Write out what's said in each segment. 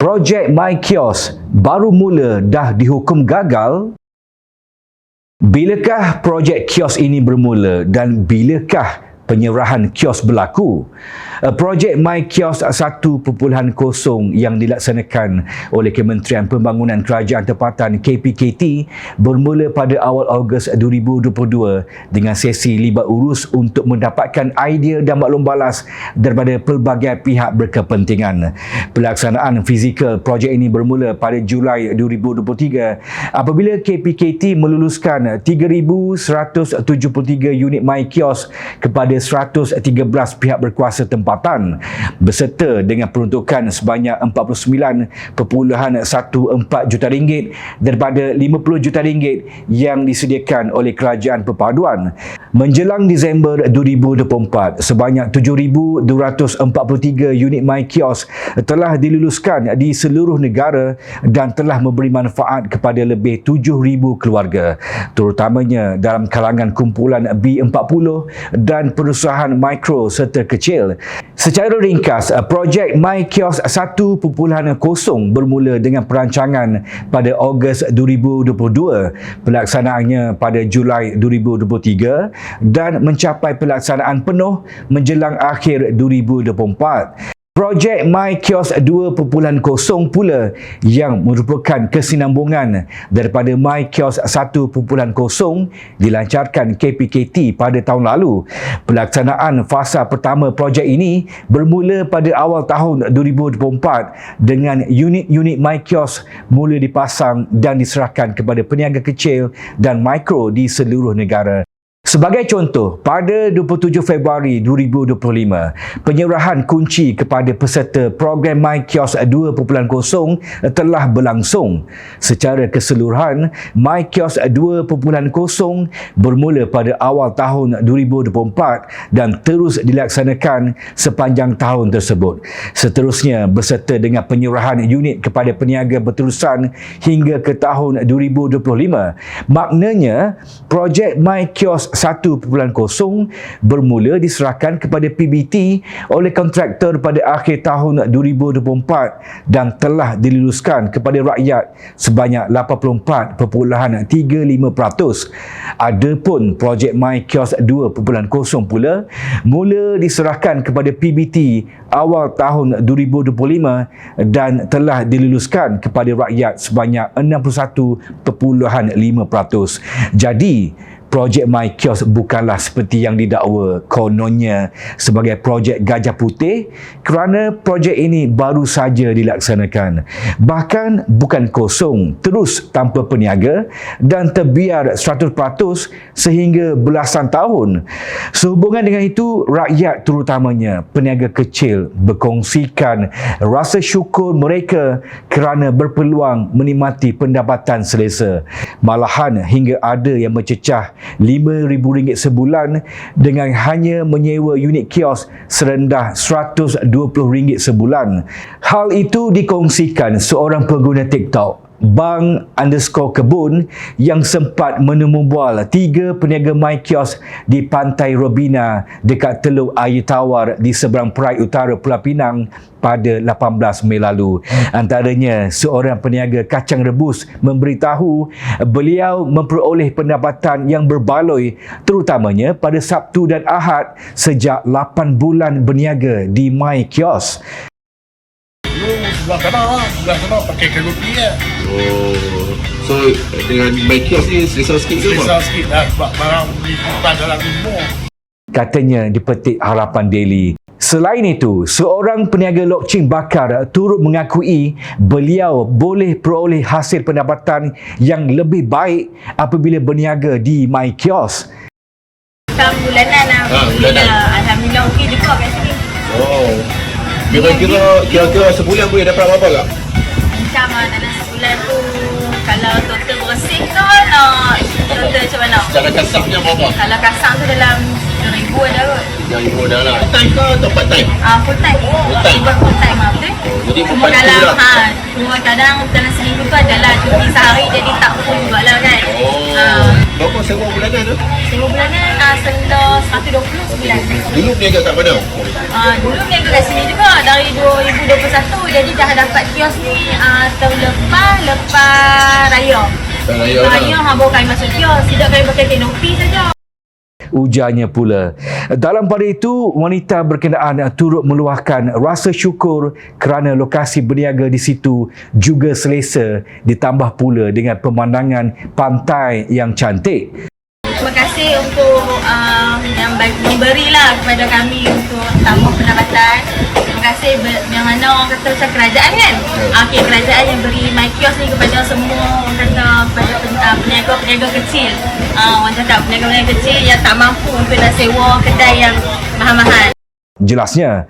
Projek My Kiosk baru mula dah dihukum gagal? Bilakah projek kios ini bermula dan bilakah penyerahan kios berlaku? Uh, Projek My Kios 1.0 yang dilaksanakan oleh Kementerian Pembangunan Kerajaan Tempatan KPKT bermula pada awal Ogos 2022 dengan sesi libat urus untuk mendapatkan idea dan maklum balas daripada pelbagai pihak berkepentingan. Pelaksanaan fizikal projek ini bermula pada Julai 2023 apabila KPKT meluluskan 3,173 unit My Kios kepada 113 pihak berkuasa tempatan berserta dengan peruntukan sebanyak 49.14 juta ringgit daripada 50 juta ringgit yang disediakan oleh Kerajaan Perpaduan. Menjelang Disember 2024, sebanyak 7,243 unit My Kiosk telah diluluskan di seluruh negara dan telah memberi manfaat kepada lebih 7,000 keluarga, terutamanya dalam kalangan kumpulan B40 dan perusahaan mikro serta kecil. Secara ringkas, projek My Kiosk 1.0 bermula dengan perancangan pada Ogos 2022, pelaksanaannya pada Julai 2023 dan mencapai pelaksanaan penuh menjelang akhir 2024. Projek My Kiosk 2.0 pula yang merupakan kesinambungan daripada My Kiosk 1.0 dilancarkan KPKT pada tahun lalu. Pelaksanaan fasa pertama projek ini bermula pada awal tahun 2024 dengan unit-unit My Kiosk mula dipasang dan diserahkan kepada peniaga kecil dan mikro di seluruh negara. Sebagai contoh, pada 27 Februari 2025, penyerahan kunci kepada peserta program My Kiosk 2.0 telah berlangsung. Secara keseluruhan, My Kiosk 2.0 bermula pada awal tahun 2024 dan terus dilaksanakan sepanjang tahun tersebut. Seterusnya, beserta dengan penyerahan unit kepada peniaga berterusan hingga ke tahun 2025. Maknanya, projek My Kiosk 1.0 bermula diserahkan kepada PBT oleh kontraktor pada akhir tahun 2024 dan telah diluluskan kepada rakyat sebanyak 84.35%. Adapun projek My Kiosk 2.0 pula mula diserahkan kepada PBT awal tahun 2025 dan telah diluluskan kepada rakyat sebanyak 61.5%. Jadi, projek My Kiosk bukanlah seperti yang didakwa kononnya sebagai projek gajah putih kerana projek ini baru saja dilaksanakan. Bahkan bukan kosong, terus tanpa peniaga dan terbiar 100% sehingga belasan tahun. Sehubungan dengan itu, rakyat terutamanya peniaga kecil berkongsikan rasa syukur mereka kerana berpeluang menikmati pendapatan selesa. Malahan hingga ada yang mencecah RM5,000 sebulan dengan hanya menyewa unit kios serendah RM120 sebulan. Hal itu dikongsikan seorang pengguna TikTok Bang underscore kebun yang sempat menemu bual tiga peniaga My Kiosk di Pantai Robina dekat Teluk Air Tawar di seberang Perai Utara Pulau Pinang pada 18 Mei lalu. Antaranya seorang peniaga kacang rebus memberitahu beliau memperoleh pendapatan yang berbaloi terutamanya pada Sabtu dan Ahad sejak 8 bulan berniaga di My Kiosk. Sebelah sana lah, sebelah sana pakai kalupi lah. Oh, so dengan my kiosk ni selesa sikit ke Selesa sikit lah sebab barang disimpan dalam timur. katanya dipetik Harapan Daily. Selain itu, seorang peniaga lokcing bakar turut mengakui beliau boleh peroleh hasil pendapatan yang lebih baik apabila berniaga di My Kiosk. Tahun bulanan lah. Ah, bulanan. Alhamdulillah okey juga kat sini. Kira-kira kira-kira sebulan boleh dapat berapa tak? Macam dalam sebulan tu kalau total bersih tu nak total macam mana? Secara kasarnya berapa? Kalau kasar tu dalam ibu dah lah. Full time ke atau part time? Ah, full time. Full time. full time ah, betul? jadi Cuma dalam lah. ha, cuma kadang dalam seminggu tu adalah cuti sehari jadi tak full juga lah kan. Oh. Ah, Berapa sewa bulanan tu? Sewa bulanan ah, senda 120 sebulan. Dulu berniaga kat mana? Ah, dulu niaga kat sini juga dari 2023 satu jadi dah dapat kios ni uh, tahun lepas lepas raya. Raya Raya lah. ha baru kami masuk kios. Tidak kami pakai kenopi saja. Ujarnya pula. Dalam pada itu, wanita berkenaan turut meluahkan rasa syukur kerana lokasi berniaga di situ juga selesa ditambah pula dengan pemandangan pantai yang cantik. Terima kasih untuk uh, yang baik memberilah kepada kami untuk tambah pendapatan. Terima kasih ber- yang mana orang kata macam kerajaan kan. Okay, kerajaan yang beri my kios ni kepada semua orang kata kepada uh, peniaga-peniaga kecil. Uh, orang cakap peniaga-peniaga kecil yang tak mampu untuk nak sewa kedai yang mahal-mahal. Jelasnya,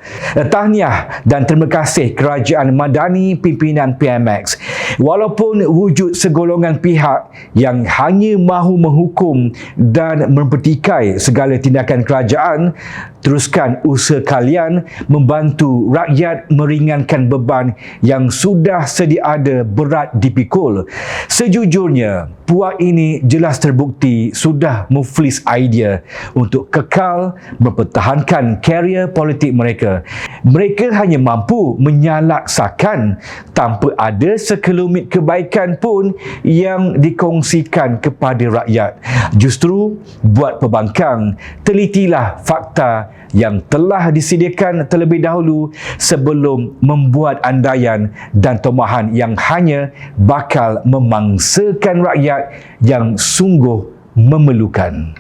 tahniah dan terima kasih Kerajaan Madani pimpinan PMX. Walaupun wujud segolongan pihak yang hanya mahu menghukum dan mempertikai segala tindakan kerajaan, teruskan usaha kalian membantu rakyat meringankan beban yang sudah sedia ada berat dipikul. Sejujurnya, puak ini jelas terbukti sudah muflis idea untuk kekal mempertahankan karier politik mereka. Mereka hanya mampu menyalaksakan tanpa ada sekelumit kebaikan pun yang dikongsikan kepada rakyat. Justru buat pembangkang, telitilah fakta yang telah disediakan terlebih dahulu sebelum membuat andaian dan tomahan yang hanya bakal memangsakan rakyat yang sungguh memerlukan.